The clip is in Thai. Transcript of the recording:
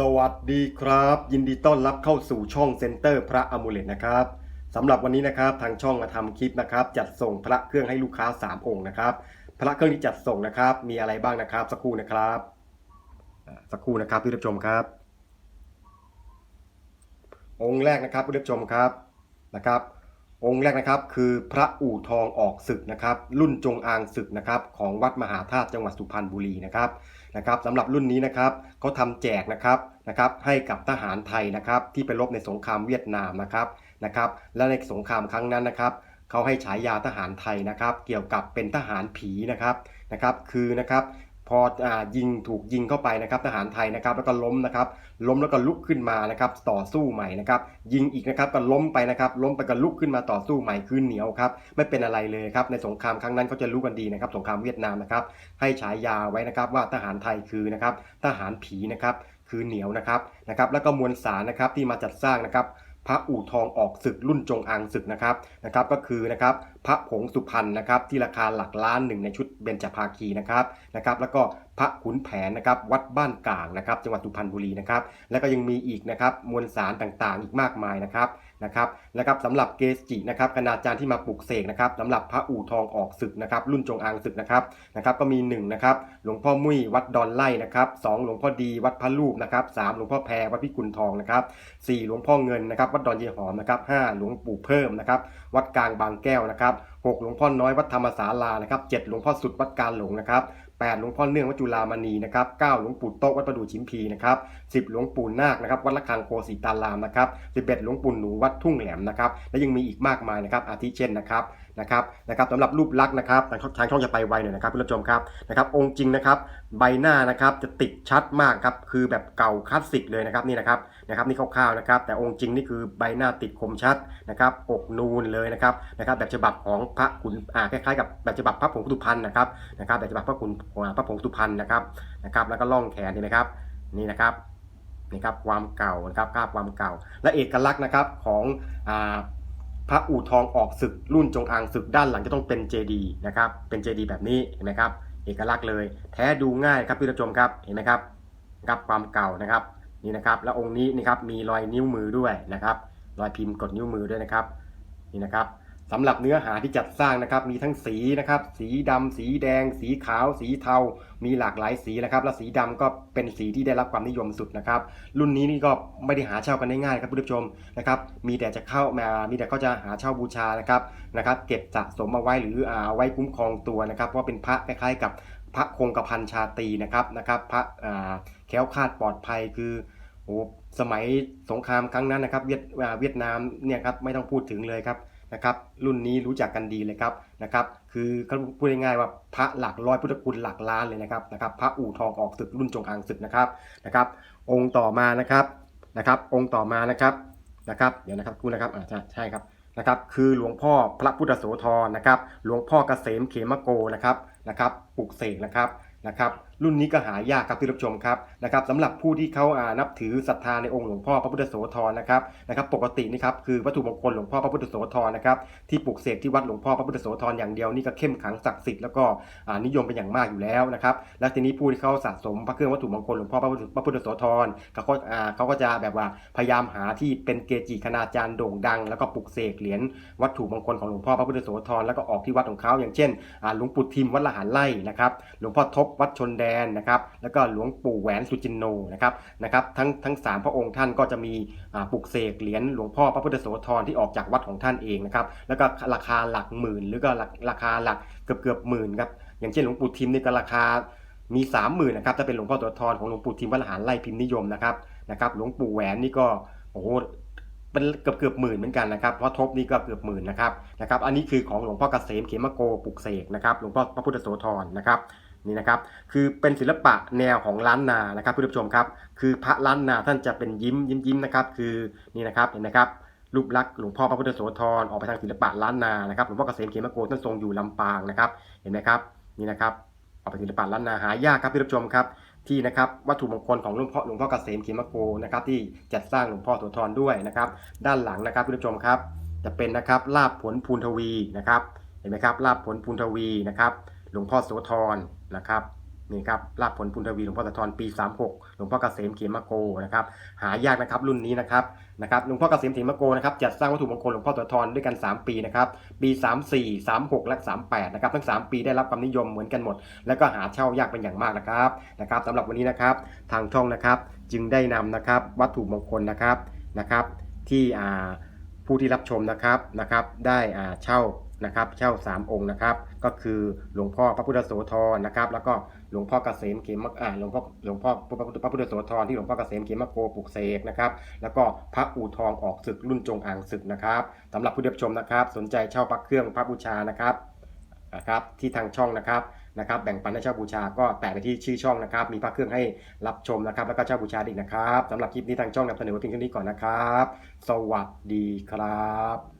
สวัสดีครับ ยินดีต้อนรับเข้าสู่ช่องเซ็นเตอร์พระอมูเลตนะครับสำหรับวันนี้นะครับทางช่องมาทำคลิปนะครับจัดส่งพระเครื่องให้ลูกค้า 3 องค์นะครับพระเครื่องที่จัดส่งนะครับมีอะไรบ้างนะครับสักครู่นะครับสักครู่นะครับผู้รับชมครับ องค์แรกนะครับผู้รับชมครับนะครับ องค์แรกนะครับคือพระอู่ทองออกศึกนะครับ รุ่นจงอางศึกนะครับของวัดมหาธาตุจังหวัดสุพรรณบุรีนะครับนะครับสำหรับรุ่นนี้นะครับเขาทำแจกนะครับนะครับให้กับทหารไทยนะครับที่ไปรบในสงครามเวียดนามนะครับนะครับและในสงครามครั้งนั้นนะครับเขาให้ฉายาทหารไทยนะครับ เกี่ยวกับเป็นทหารผีนะครับนะครับคือนะครับ พออยิงถูกยิงเข้าไปนะครับทหารไทยนะครับแล้วก็ล้มนะครับล้มแล้วก็ลุกขึ้นมานะครับต่อสู้ใหม่นะครับยิงอีกนะครับก็ล้มไปนะครับล้มไปก็ลุกขึ้นมาต่อสู้ใหม่คือเหนียวครับไม่เป็นอะไรเลยครับในสงครามครั้งนั้นเขาจะรู้กันดีนะครับสงครามเวียดนามนะครับให้ฉายาไว้นะครับว่าทหารไทยคือนะครับทหารผีนะครับคือเหนียวนะครับนะครับแล้วก็มวลสารนะครับที่มาจัดสร้างนะครับ พระอู่ทองออกศึกรุ่นจงอางศึกนะครับนะครับก็คือนะครับพระผงสุพรรณนะครับที่ราคาหลักล้านหนึ่งในชุดเบญจภาคีนะครับนะครับแล้วก็ พระขุนแผนนะครับวัดบ้านกลางนะครับ จังหวัดสุพรรณบุรีนะครับ แล้วก็ยังมีอีกนะครับมวลสารต่างๆ อีกมากมายนะครับนะครับนะครับสำหรับเกสจินะครับคณาจารย์ที่มาปลุกเสกนะครับสำหรับพระอู่ทองออกศึกนะครับ รุ่นจงอางศึกนะครับนะครับก็มี1นะครับหลวงพ่อมุ้ยวัดดอนไล่นะครับสองหลวงพ่อดีวัดพระรูปนะครับสามหลวงพ่อแพรวัดพิกุลทองนะครับสี่หลวงพ่อเงินนะครับวัดดอนเยหอมนะครับห้าหลวงปู่เพิ่มนะครับวัดกลางบางแก้วนะครับ หกหลวงพ่อน้อยวัดธรรมศาลานะครับเจ็ดหลวงพ่อสุดวัดการหลงนะครับแปดหลวงพ่อเนื่องวัดจุฬามณีนะครับเก้าหลวงปู่โต๊ะวัดประดู่ชิมพีนะครับสิบหลวงปู่นาคนะครับวัดละคังโคสีตารามนะครับสิบเอ็ดหลวงปู่หนูวัดทุ่งแหลมนะครับและยังมีอีกมากมายนะครับอาทิเช่นนะครับ นะครับนะครับสำหรับรูปลักษณ์นะครับทางช่องจะไปไวหน่อยนะครับผู้ชมครับนะครับ องค์จริงนะครับ ใบหน้านะครับจะติดชัดมากครับคือแบบเก่าคลาสสิกเลยนะครับนี่นะครับนะครับนี่คร่าวๆนะครับ แต่องค์จริงนี่คือใบหน้าติดคมชัดนะครับอกนูนเลยนะครับนะครับแบบฉบับของพระขุนอ่าคล้ายๆกับแบบฉบับพระผงสุพรรณนะครับนะครับแบบฉบับพระขุนอาพระผงสุพรรณนะครับนะครับแล้วก็ล่องแขนเห็นไหมครับนี่นะครับนี่ครับความเก่านะครับภาพความเก่า และเอกลักษณ์นะครับของอ่า พระอู่ทองออกศึกรุ่นจงอางศึกด้านหลังจะต้องเป็นเจดีนะครับ เป็นเจดีแบบนี้เห็นไหมครับ เอกลักษณ์เลย แท้ดูง่ายครับพี่ผู้ชมครับ เห็นไหมครับครับความเก่านะครับ นี่นะครับ แล้วองค์นี้นี่ครับ มีรอยนิ้วมือด้วยนะครับ รอยพิมพ์กดนิ้วมือด้วยนะครับ นี่นะครับ สำหรับเนื้อหาที่จัดสร้างนะครับ มีทั้งสีนะครับ สีดำสีแดง สีขาว สีเทา มีหลากหลายสีนะครับ และสีดำก็เป็นสีที่ได้รับความนิยมสุดนะครับ รุ่นนี้นี่ก็ไม่ได้หาเช่ากันได้ง่ายครับผู้ชมนะครับ มีแต่จะเข้ามา มีแต่เขาจะหาเช่าบูชานะครับนะครับ เก็บสะสมเอาไว้หรือเอาไว้คุ้มครองตัวนะครับเพราะว่าเป็นพระคล้ายๆกับพระคงกระพันชาตีนะครับนะครับ พระแคล้วคลาดปลอดภัยคือโอ้สมัยสงครามครั้งนั้นนะครับเวียดเวียดนามเนี่ยครับไม่ต้องพูดถึงเลยครับ นะครับรุ่นนี้รู้จักกันดีเลยครับนะครับคือเขาพูดง่ายๆว่าพระหลักร้อยพุทธคุณหลักล้านเลยนะครับนะครับพระอู่ทองออกศึกรุ่นจงอางศึกนะครับนะครับองค์ต่อมานะครับนะครับองค์ต่อมานะครับนะครับเดี๋ยวนะครับคุณนะครับอ่าใช่ครับนะครับคือหลวงพ่อพระพุทธโสธรนะครับหลวงพ่อเกษมเขมโกนะครับนะครับปลุกเสกนะครับนะครับ รุ่นนี้ก็หายากครับที่รับชมครับนะครับสำหรับผู้ที่เขาอ่านับถือศรัทธาในองค์หลวงพ่อพระพุทธโสธรนะครับนะครับปกตินี่ครับคือวัตถุมงคลหลวงพ่อพระพุทธโสธรนะครับที่ปลูกเสกที่วัดหลวงพ่อพระพุทธโสธรอย่างเดียวนี่ก็เข้มขังศักดิ์สิทธิ์แล้วก็นิยมเป็นอย่างมากอยู่แล้วนะครับและทีนี้ผู้ที่เขาสะสมพระเครื่องวัตถุมงคลหลวงพ่อพระพุทธพระพุทธโสธรเขาก็อ่าเขาก็จะแบบว่าพยายามหาที่เป็นเกจิคณาจารย์โด่งดัง แล้วก็ปลูกเสกเหรียญวัตถุมงคลของหลวงพ่อพระพุทธโสธรแล้วก็ออกที่วัดของเขาอย่างเช่นหลวงปู่ทิมวัดละหารไร่นะครับหลวงพ่อทบวัดชนแดนนะครับแล้วก็หลวงปู่แหวนสุจินโนนะครับนะครับทั้งทั้งสามพระองค์ท่านก็จะมีปลุกเสกเหรียญหลวงพ่อพระพุทธโสธรที่ออกจากวัดของท่านเองนะครับแล้วก็ราคาหลักหมื่น หรือก็ราคาหลักเกือบเกือบหมื่นครับอย่างเช่นหลวงปู่ทิมนี่ก็ราคามีสามหมื่นนะครับถ้าเป็นหลวงพ่อโสธรของหลวงปู่ทิมวัดลหารไร่พิมพ์นิยมนะครับนะครับหลวงปู่แหวนนี่ก็โอ้โหเป็นเกือบเกือบหมื่นเหมือนกันนะครับเพราะทบนี่ก็เกือบหมื่นนะครับนะครับ อันนี้คือของหลวงพ่อเกษมเขมโกปลุกเสกนะครับหลวงพ่อพระพุทธโสธรนะครับ นี่นะครับคือเป็นศิลปะแนวของล้านนานะครับผู้ชมครับ คือพระล้านนาท่านจะเป็นยิ้มยิ้มยิ้มนะครับคือนี่นะครับเห็นไหมครับรูปลักษณ์หลวงพ่อพระพุทธโสธรออกไปทางศิลปะล้านนานะครับหลวงพ่อเกษมเขมโกท่านทรงอยู่ลำปางนะครับ เห็นไหมครับนี่นะครับออกไปศิลปะล้านนาหายากครับผู้ชมครับที่นะครับวัตถุมงคลของหลวงพ่อหลวงพ่อเกษมเขมโกนะครับที่จัดสร้างหลวงพ่อโสธรด้วยนะครับ ด้านหลังนะครับผู้ชมครับ จะเป็นนะครับลาบผลภูนทวีนะครับ เห็นไหมครับลาบผลภูนทวีนะครับ หลวงพ่อโสธร นะครับนี่ครับลาภผลพุนทวีหลวงพ่อสะทอนปี 36 หลวงพ่อเกษมเขมโกนะครับหายากนะครับรุ่นนี้นะครับนะครับหลวงพ่อเกษมเขมโกนะครับจัดสร้างวัตถุมงคลหลวงพ่อโสธรด้วยกัน 3 ปีนะครับปี 34 36 และ 38 นะครับทั้ง 3 ปีได้รับความนิยมเหมือนกันหมด แล้วก็หาเช่ายากเป็นอย่างมากนะครับนะครับสำหรับวันนี้นะครับทางช่องนะครับจึงได้นำนะครับวัตถุมงคลนะครับนะครับที่ผู้ที่รับชมนะครับนะครับได้เช่า นะครับเช่า 3 องค์นะครับก็คือหลวงพ่อพระพุทธโสธรนะครับแล้วก็หลวงพ่อเกษมเขมอ่าหลวงพ่อหลวงพ่อพระพุทธพระพุทธโสธรที่หลวงพ่อเกษมเขมโกปลุกเสกนะครับแล้วก็พระอู่ทองออกศึกรุ่นจงอ่างศึกนะครับสำหรับผู้รับชมนะครับ สนใจเช่าพระเครื่องพระบูชานะครับนะครับที่ทางช่องนะครับนะครับแบ่งปันให้เช่าบูชาก็แปะไปที่ชื่อช่องนะครับ มีพระเครื่องให้รับชมนะครับ แล้วก็เช่าบูชาอีกนะครับสำหรับคลิปนี้ทางช่องนำเสนอไว้เพียงเท่านี้ก่อนนะครับ สวัสดีครับ